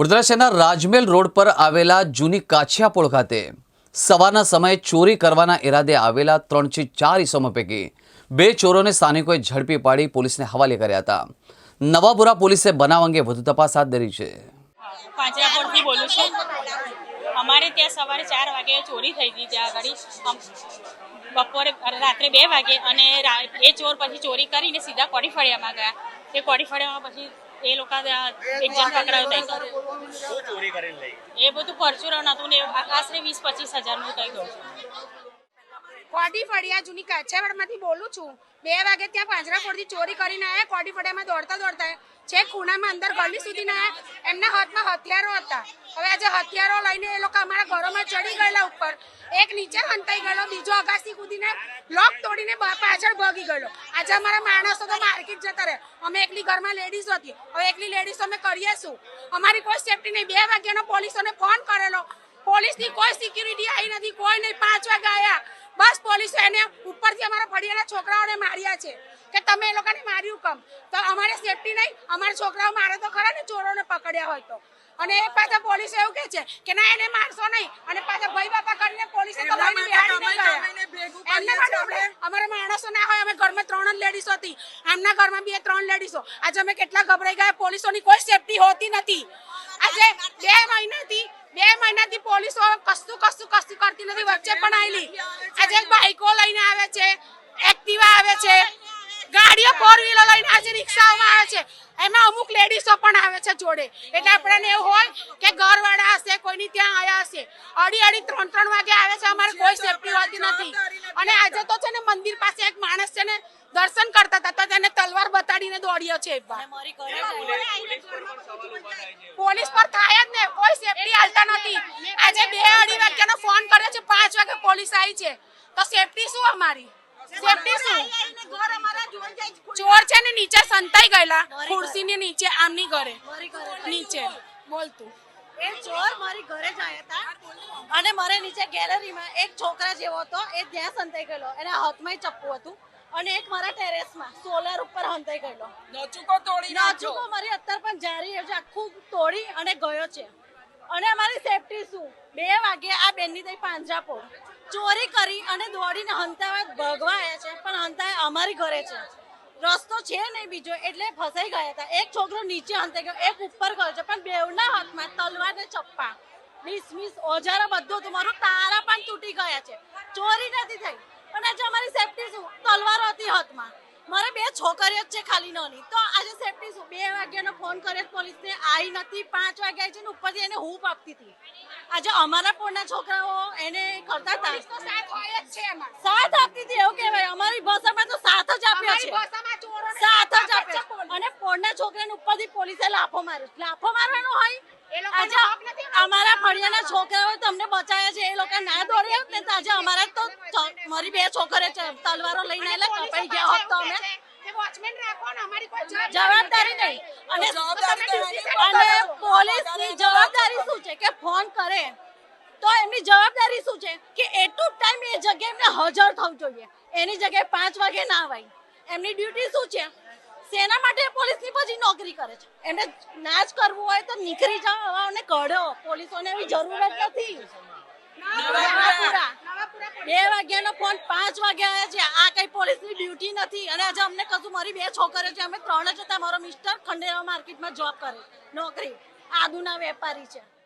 વડોદરા શહેરના રાજમેલ રોડ પર આવેલા જૂની કાછિયાપોળ ખાતે સવારના સમયે ચોરી કરવાના ઈરાદે આવેલા ત્રણથી ચાર ઇસમો પૈકી બે ચોરોને સ્થાનિકોએ ઝડપી પાડી પોલીસને હવાલે કર્યા હતા. નવાપુરા પોલીસે બનાવ અંગે વધુ તપાસ હાથ ધરી છે. અમારે ત્યાં સવારે ચાર વાગે ચોરી થઈ ગઈ ત્યાં આગળ. બપોરે રાત્રે બે વાગે અને એ ચોર પછી ચોરી કરીને સીધા કોડીફળિયામાં ગયા. એ કોડીફળિયામાં પછી એ લોકો એક્ઝામ પકડાયો કરીને લઈ? એ બધું પરચુરણ હતું ને આશરે વીસ પચીસ હજારનું થઈ ગયું. કોડી ફળિયા જૂની કાછાવાડમાંથી બોલું છું. બે વાગે ત્યાં પાંજરાપોળથી ચોરી કરીને આવ્યા કોડી ફળિયામાં દોડતા દોડતા છે ખૂણામાં અંદર ગલી સુધી ના આવ્યા એમના હાથમાં હથિયારો હતા. હવે આજે હથિયારો લઈને એ લોકો અમારા ઘરોમાં ચડી ગયેલા ઉપર, એક નીચે હંતાઈ ગયેલો, બીજો અગાસી કૂદીને લોક તોડીને પાછળ ભાગી ગયેલો. આજે અમારા માણસો તો માર્કેટ જતા રહે. અમે એકલી ઘરમાં લેડીઝ હતી. હવે એકલી લેડીઝ અમે કરીએ શું? અમારી કોઈ સેફટી નહીં. બે વાગ્યાનો પોલીસોને ફોન કરેલો. પોલીસની કોઈ સિક્યુરિટી આવી નથી. કોઈ નહીં. પાંચ વાગે આવ્યા બસ પોલીસ એને ઉપરથી અમારા ફળિયાના છોકરાઓને માર્યા છે કે તમે એ લોકોને માર્યું કમ? તો અમારે સેફટી નહીં અમારા છોકરાઓ મારે તો ખરા ને ચોરોને પકડ્યા હોય તો. અને એ પાછા પોલીસ એવું કે છે કે ના એને મારશો નહીં. અને પાછા ભાઈ બાપા કરીને પોલીસે તો અમારા માણસો ના હોય અમે ઘરમાં ત્રણ જ લેડીઝો હતી. આમના ઘરમાં બે ત્રણ લેડીઝો આજે અમે કેટલા ગભરાઈ ગયા પોલીસોની કોઈ સેફટી હોતી નથી. આજે બે મહિનાથી બે મહિનાથી પોલીસો કશું કશું કશું કરતી નથી વચ્ચે પણ આવેલી આજે બાઈકો લઈને આવે છે એક્ટિવા આવે છે ગાડીઓ ફોર વ્હીલર લઈને આજે રિક્ષાઓમાં આવે છે. એમાં અમુક લેડીઝો પણ આવે છે જોડે. એટલે આપણને એવું હોય કે ઘરવાળા હશે કોઈની ત્યાં આવ્યા હશે. અડી અડી ત્રણ ત્રણ વાગે આવે છે અમારે કોઈ સેફટી હોતી નથી. અને આજે તો છે ને મંદિર પાસે એક માણસ છે ને દર્શન કરતા હતા તો તેને તલવાર બતાડીને દોડ્યો છે એક વાર. પોલીસ પર થાય જ ને કોઈ સેફટી હાલતા નથી આજે બે અઢી વાગ્યાનો ફોન કર્યો છે પાંચ આવી છે. તો સેફટી શું અમારી? સેફટી શું? ચોર છે ને નીચે સંતાઈ ગયેલા. ખુરશીની નીચે આમની ઘરે. નીચે. બોલતું એ ચોર મારી ઘરે જ આવ્યા હતા. અને મારે નીચે ગેલેરીમાં એક છોકરા જેવો હતો એ ત્યાં સંતાઈ ગયેલો. એના હાથમાં ચપ્પુ હતું અને એક મારા ટેરેસમાં સોલર ઉપર હંતાઈ ગયેલો. નાચુકો મારી અત્યારે પણ જારી છે આખું તોડી અને ગયો છે. અને અમારી સેફટી શું? બે વાગે આ બેનની તઈ પાંજરાપો ચોરી કરી અને દોડીને હંતાવા ભગવા આવ્યા છે, પણ હંતા અમારી ઘરે છે. રસ્તો છે નહીં બીજો, એટલે ફસાઈ ગયા હતા. એક છોકરો નીચે હંતાઈ ગયો, એક ઉપર ગયો છે, પણ બેવના હાથમાં તલવાર ને ચપ્પા. ડિસમિસ ઓજારો બધું તમારું તારા પણ તૂટી ગયા છે. ચોરી નથી થઈ. પણ આજે અમારી સેફટી શું, તલવારો હતી હાથમાં. મારે બે છોકરીઓ જ છે ખાલી નાની. તો આજે સેફટી શું બે વાગ્યાનો ફોન કર્યો પોલીસને. આવી નથી પાંચ વાગ્યા છે ને ઉપરથી એને હૂપ આપતી હતી. આજે અમારા પોળના છોકરાઓ એને કરતા હતા. સાથ આપતી હતી એવું કહેવાય. અમારી ભાષામાં તો સાથ જ આપ્યો છે. સાથ જ આપ્યો અને પોળના છોકરાને ઉપરથી પોલીસે લાફો માર્યો. લાફો મારવાનો હોય? આજે. અમારા ફળિયાના છોકરાઓ તમને બચાયા છે. ના દોડી હોત ને આજે અમારે તો મારી બે છોકરે તલવારો લઈને કપાઈ ગયા હોત તો અમે. ને જવાબદારી નહીં. અને જવાબદારી નહીં. જવાબદારી શું છે કે ફોન કરે? તો એમની જવાબદારી શું છે? કે એટલું ટાઈમ એ જગ્યાએ એમને હાજર થવું જોઈએ. એની જગ્યાએ પાંચ વાગે ના આવાય એમની ડ્યુટી શું છે? સેના માટે પોલીસની પછી નોકરી કરે છે? એમને ના જ કરવું હોય તો નીકળી જાઓ અને કઢો. કઢો પોલીસોને એવી જરૂર જ નથી. વાગ્યાનો ફોન પાંચ વાગે આવ્યા છે. આ કઈ પોલીસની ડ્યુટી નથી. અને આજે અમને કશું મારી બે છોકરીઓ છે. અમે ત્રણ જ હતા. મારો મિસ્ટર ખંડેરા માર્કેટમાં જોબ કરે. નોકરી. આદુના વેપારી છે.